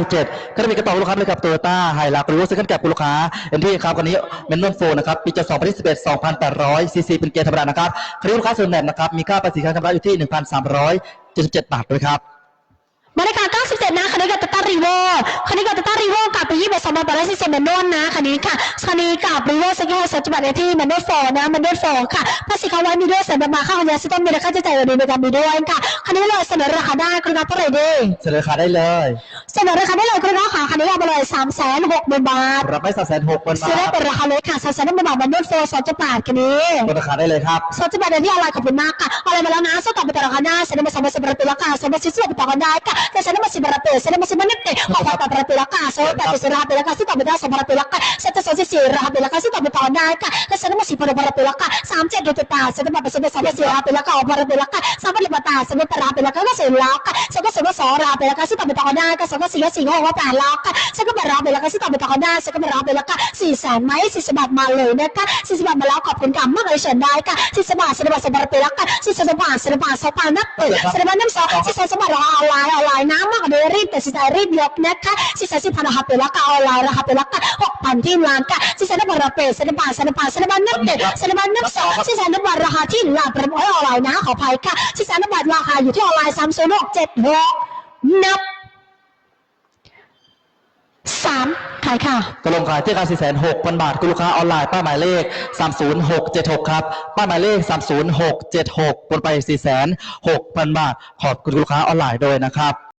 ที่เจ็ดก็จะมีกระเป๋าลูกค้าไปกับโตโยต้าไฮรักหรือว่าซื้อกันแก่คุณลูกค้าเอ็นที่ครับคันนี้เมนนวลโฟนะครับปีจะ2021 2,800ซีซีเป็นเกียร์ธรรมดานะครับคันนี้ลูกค้าส่วนแหนนะครับมีค่าภาษีการชำระอยู่ที่ 1,377 บาทด้วยครับบริการ97นะคันนี้กับตต้ารีโวคันนี้กับตต้ารีโวกลับไปยี่สิบสองพันแปดร้อย สี่สิบเมนนวลนะคันนี้ค่ะคันนี้กับรีโวอร์สกิลสัจจบันที่เมนนวลโฟนะเมนนวลโฟค่ะภาษีเขาไว้มีด้วยเสริมมาค่าของยาซิต้นมีราคาจะจ่ายดีในการมีด้วยค่ะคันนี้เลยเสนอราคาได้คุณครับเท่าไหร่ดีเสนอราคาได้เลยเสนอราคาได้เลยคุณน้องค่ะคันนี้เอาไปเลยสามแสนหกหมื่นบาทรับไม่3 6 0 0 0 0บาซื้อได้ทเป็นราคาลดค่ะสามแสนหนึ่งหมื่นบาทเมนนวลโฟสองจุดแปดคันนี้ลดราคาได้เลยครับสดจะมาเดิที่ออนไลน์ขอบคุณมากค่ะออนไลน์มาแล้วนะสดต่อไปแต่ละคณะเซ็นมาสามสิบประตูละค่ะสมัครซื้อไปต่อกันได้ค่ะแต่เซ็นมาสิบประตูเซ็นมาสิบมันเตะขอความต่อประตูละค่ะโซ่แต่สิบราไปละค่ะซึ่งตได้สองประตูละค่ะเซ็นจะสองสิบสี่ราไปละค่ะซึ่งต่อไปต่อได้ค่ะและเซ็นมาสิบประตูละค่ะสามเจ็ดดูติดตาเซ็นมาเป็นเซ็นมาสามสี่ราไปละค่ะออกประตูละค่ะสามพันลิบตาเซ็นมาราไปละค่ะก็เซ็นละค่ะเซ็นก็เซ็นมาสอราไปละค่ะซึ่งต่อไปต่อได้ค่ะสองก็สี่ก็สี่ก็หกว่าแปละค่ะเซ็นก็มาราไปละค่ะซึ่งต่อไปต่อได้เซ็นก็มาราไปละค่ะสี่แสนไหมสี่สิบบาทมาเลยนะคะสี่สิบบาทมาแล้วขอบคุณค่ะมากเลยเชิญได้ค่ะสี่สิบบาทสี่สิบบาทสบายไปละค่ะสี่สิบบาทสี่สิบบาทสบายนักเตะสี่สิบาทน้ำสองสี่สิบบาทออนไลน์ออนไลน์น้ำมากเลยรีบแต่สิบรีบยกนะคะสี่สิบพันาคาไปละค่ะออนไลน์ราคาไปละคะหกพันที่ร้านค่ะสี่สิบบาทราคาสี่สิบบาทสี่สิบบาทสี่สิบบาทนักเตะสี่สิบบาทน้ำสองสี่สิบบาทราคาที่ร้านประมูลออนไลน์นะขออภัยค่ะสี่สิบบาทราคาอยู่ที่ออนไลน์สามศูนย์หกเจ็ดหกนับสามขายค่ะตกลงขายที่ราคา4,600บาทคุณลูกค้าออนไลน์ป้ายหมายเลข30676ครับป้ายหมายเลข30676บนไป4,600บาท ขอบคุณลูกค้าออนไลน์ด้วยนะครับ